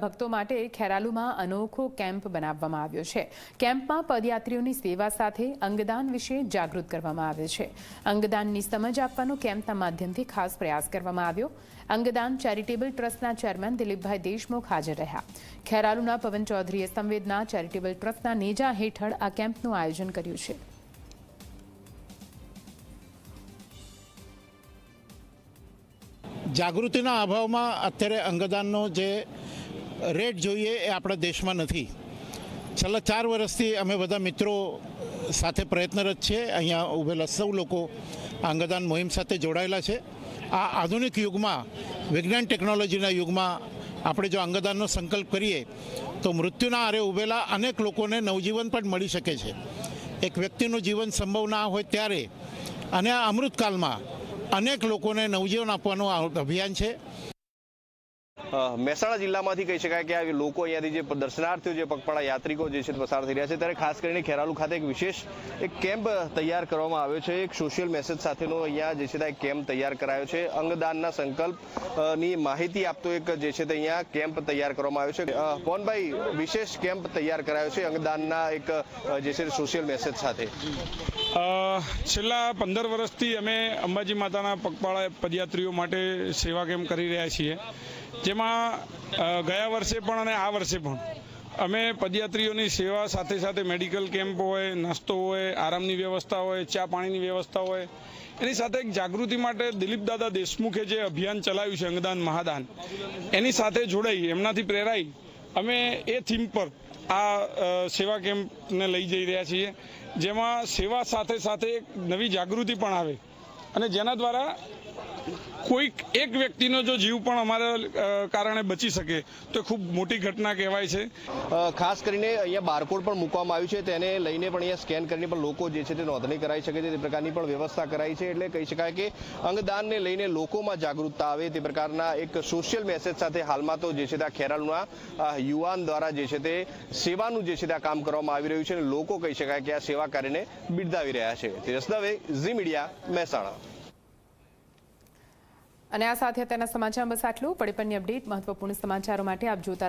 ભક્તો માટે ખેરાલુમાં અનોખો કેમ્પ બનાવવામાં આવ્યો છે. કેમ્પમાં પદયાત્રીઓની સેવા સાથે અંગદાન વિશે જાગૃત કરવામાં આવે છે. અંગદાનની સમજ આપવાનો કેમ્પના માધ્યમથી ખાસ પ્રયાસ કરવામાં આવ્યો. અંગદાન ચેરિટેબલ ટ્રસ્ટના ચેરમેન દિલીપભાઈ દેશમુખ હાજર રહ્યા. ખેરાલુના પવન ચૌધરીએ સંવેદના ચેરિટેબલ ટ્રસ્ટના નેજા હેઠળ આ કેમ્પનું આયોજન કર્યું છે. જાગૃતિના અભાવમાં અત્યારે અંગદાનનો જે રેટ જોઈએ એ આપણા દેશમાં નથી. છેલ્લા ચાર વર્ષથી અમે બધા મિત્રો સાથે પ્રયત્નરત છીએ. અહીંયા ઉભેલા સૌ લોકો અંગદાન મોહિમ સાથે જોડાયેલા છે. આ આધુનિક યુગમાં, વિજ્ઞાન ટેકનોલોજીના યુગમાં આપણે જો અંગદાનનો સંકલ્પ કરીએ, તો મૃત્યુના આરે ઉભેલા અનેક લોકોને નવજીવન પણ મળી શકે છે. એક વ્યક્તિનું જીવન સંભવ ના હોય ત્યારે અને આ અમૃતકાલમાં અનેક લોકોને નવજીવન આપવાનું અભિયાન છે. મહેસાણા જિલ્લામાંથી કહી શકાય કે આ લોકો અહીંયાથી જે દર્શનાર્થીઓ, જે પગપાળા યાત્રિકો જે છે પસાર થઈ રહ્યા છે. ત્યારે ખાસ કરીને ખેરાલુ ખાતે એક વિશેષ એક કેમ્પ તૈયાર કરવામાં આવ્યો છે. એક સોશિયલ મેસેજ સાથેનો અહીંયા જે છે તે કેમ્પ તૈયાર કરાયો છે. અંગદાનના સંકલ્પની માહિતી આપતો એક જે છે તે અહીંયા કેમ્પ તૈયાર કરવામાં આવ્યો છે. પવનભાઈ, વિશેષ કેમ્પ તૈયાર કરાયો છે અંગદાનના એક જે છે સોશિયલ મેસેજ સાથે. છેલ્લા પંદર વર્ષથી અમે અંબાજી માતાના પગપાળા પદયાત્રીઓ માટે સેવા કેમ્પ કરી રહ્યા છીએ? જેમાં ગયા વર્ષે પણ અને આ વર્ષે પણ અમે પદયાત્રીઓની સેવા સાથે સાથે મેડિકલ કેમ્પ હોય, નાસ્તો હોય, આરામની વ્યવસ્થા હોય, ચા પાણીની વ્યવસ્થા હોય, એની સાથે એક જાગૃતિ માટે દિલીપ દાદા દેશમુખે જે અભિયાન ચલાવ્યું છે અંગદાન મહાદાન, એની સાથે જોડાઈ, એમનાથી પ્રેરાઈ, અમે એ થીમ પર આ સેવા કેમ્પને લઈ જઈ રહ્યા છીએ, જેમાં સેવા સાથે સાથે એક નવી જાગૃતિ પણ આવે. અને જેના દ્વારા કોઈક એક વ્યક્તિનો જો જીવ પણ અમારા કારણે બચી શકે, તો ખૂબ મોટી ઘટના કહેવાય છે. ખાસ કરીને અહીંયા બારકોડ પણ મૂકવામાં આવ્યું છે, તેને લઈને પણ અહીંયા સ્કેન કરીને પણ લોકો જે છે તે નોંધણી કરાવી શકે છે, તે પ્રકારની પણ વ્યવસ્થા કરાઈ છે, એટલે કહી શકાય કે અંગદાનને લઈને લોકોમાં જાગૃતતા આવે તે પ્રકારના એક સોશિયલ મેસેજ સાથે હાલમાં તો જે છે તે આ યુવાન દ્વારા જે છે તે સેવાનું જે છે તે કામ કરવામાં આવી રહ્યું છે અને લોકો કહી શકાય કે આ સેવા કાર્યને બિરદાવી રહ્યા છે. તેજસ દવે, ઝી મીડિયા, મહેસાણા. અને આ સાથે અત્યારના સમાચારમાં બસ આટલું. પડે પણની અપડેટ મહત્વપૂર્ણ સમાચારો માટે આપ જોતા